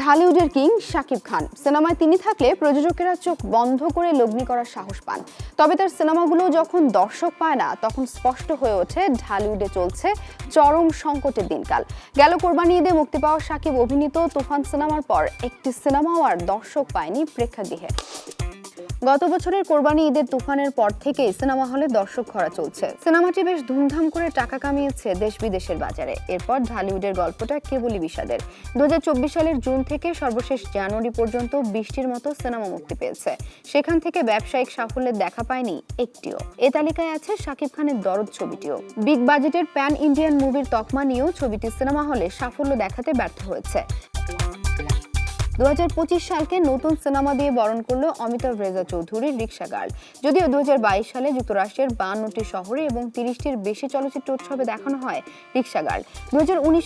ঢালিউডের king Shakib Khan. সিনেমায় তিনি থাকলে প্রযোজকেরা চোখ বন্ধ করে লগ্নি করার সাহস পান। তবে তার সিনেমাগুলো যখন দর্শক পায় না, তখন স্পষ্ট হয়ে ওঠে ঢালিউডে চলছে চরম সংকটের দিনকাল। গেল কোরবানি ঈদে মুক্তি পাওয়া শাকিব অভিনীত তুফান সিনেমার পর একটি সিনেমাও আর দর্শক পায়নি প্রেক্ষাগৃহে। গত বছরের কোরবানি ঈদের তুফানের পর থেকেই সিনেমা হলে দর্শক খরা চলছে। সিনেমাটি বেশ ধুমধাম করে টাকা কামিয়েছে দেশ বিদেশের বাজারে। এরপর ঢালিউডের গল্পটা কেবলই বিষাদের। দু সালের জুন থেকে সর্বশেষ জানুয়ারি পর্যন্ত বৃষ্টির মতো সিনেমা মুক্তি পেয়েছে। সেখান থেকে ব্যবসায়িক সাফল্যের দেখা পায়নি একটিও। এ তালিকায় আছে শাকিব খানের দরদ ছবিটিও। বিগ বাজেটের প্যান ইন্ডিয়ান মুভির তকমা নিয়েও ছবিটি সিনেমা হলে সাফল্য দেখাতে ব্যর্থ হয়েছে। দু হাজার পঁচিশ সালকে নতুন সিনেমা দিয়ে বরণ করল অমিতাভ রেজা চৌধুরীর রিক্সা গার্ল। যদিও দু হাজার বাইশ সালে যুক্তরাষ্ট্রের বান্নটি শহরে এবং তিরিশটির বেশি চলচ্চিত্র উৎসবে দেখানো হয় রিক্সা গার্ল। দু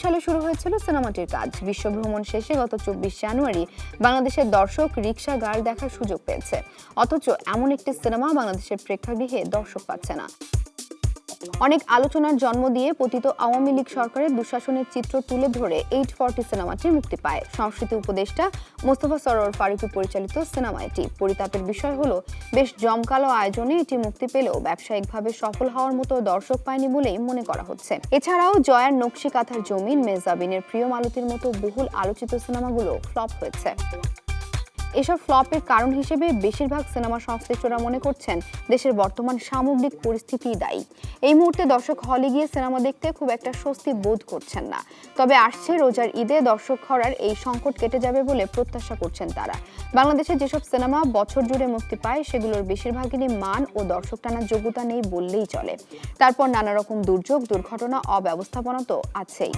সালে শুরু হয়েছিল সিনেমাটির কাজ। বিশ্বভ্রমণ শেষে গত চব্বিশ জানুয়ারি বাংলাদেশের দর্শক রিক্সা গার্ল দেখার সুযোগ পেয়েছে। অথচ এমন একটি সিনেমা বাংলাদেশের প্রেক্ষাগৃহে দর্শক পাচ্ছে না। অনেক আলোচনার জন্ম দিয়ে পতিত আওয়ামী লীগ সরকারের দুঃশাসনের চিত্র তুলে ধরে এইট ফর্টি সিনেমাটি মুক্তি পায়। সংস্কৃতি উপদেষ্টা মোস্তফা সরোয়ার ফারুকি পরিচালিত সিনেমা এটি। পরিতাপের বিষয় হলো, বেশ জমকালো আয়োজনে এটি মুক্তি পেলেও ব্যবসায়িকভাবে সফল হওয়ার মতো দর্শক পায়নি বলেই মনে করা হচ্ছে। এছাড়াও জয়ার নকশি কাঁথার জমিন মেজাবিনের প্রিয় মালতীর মতো বহুল আলোচিত সিনেমাগুলো ফ্লপ হয়েছে। এসব ফ্লপের কারণ হিসেবে বেশিরভাগ সিনেমা সংশ্লিষ্টরা মনে করছেন দেশের বর্তমান সামগ্রিক পরিস্থিতিই দায়ী। এই মুহূর্তে দর্শক হলে গিয়ে সিনেমা দেখতে খুব একটা স্বস্তি বোধ করছেন না। তবে আসছে রোজার ঈদে দর্শক খরার এই সংকট কেটে যাবে বলে প্রত্যাশা করছেন তারা। বাংলাদেশে যেসব সিনেমা বছর জুড়ে মুক্তি পায়, সেগুলোর বেশিরভাগেরই মান ও দর্শক টানার যোগ্যতা নেই বললেই চলে। তারপর নানা রকম দুর্যোগ, দুর্ঘটনা, অব্যবস্থাপনা তো আছেই।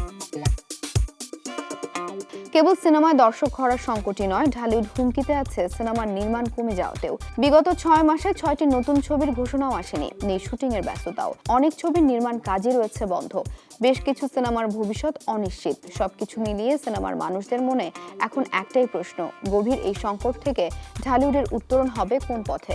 কেবল সিনেমায় দর্শক খরার সংকটই নয়, ঢালিউড হুমকিতে আছে, সিনেমার নির্মাণ কমে যাওয়াতেও। বিগত ছয় মাসে ছয়টি নতুন ছবির ঘোষণাও আসেনি, নেই শুটিং এর ব্যস্ততাও। অনেক ছবির নির্মাণ কাজই রয়েছে বন্ধ। বেশ কিছু সিনেমার ভবিষ্যৎ অনিশ্চিত। সবকিছু মিলিয়ে সিনেমার মানুষদের মনে এখন একটাই প্রশ্ন, গভীর এই সংকট থেকে ঢালিউডের উত্তরণ হবে কোন পথে?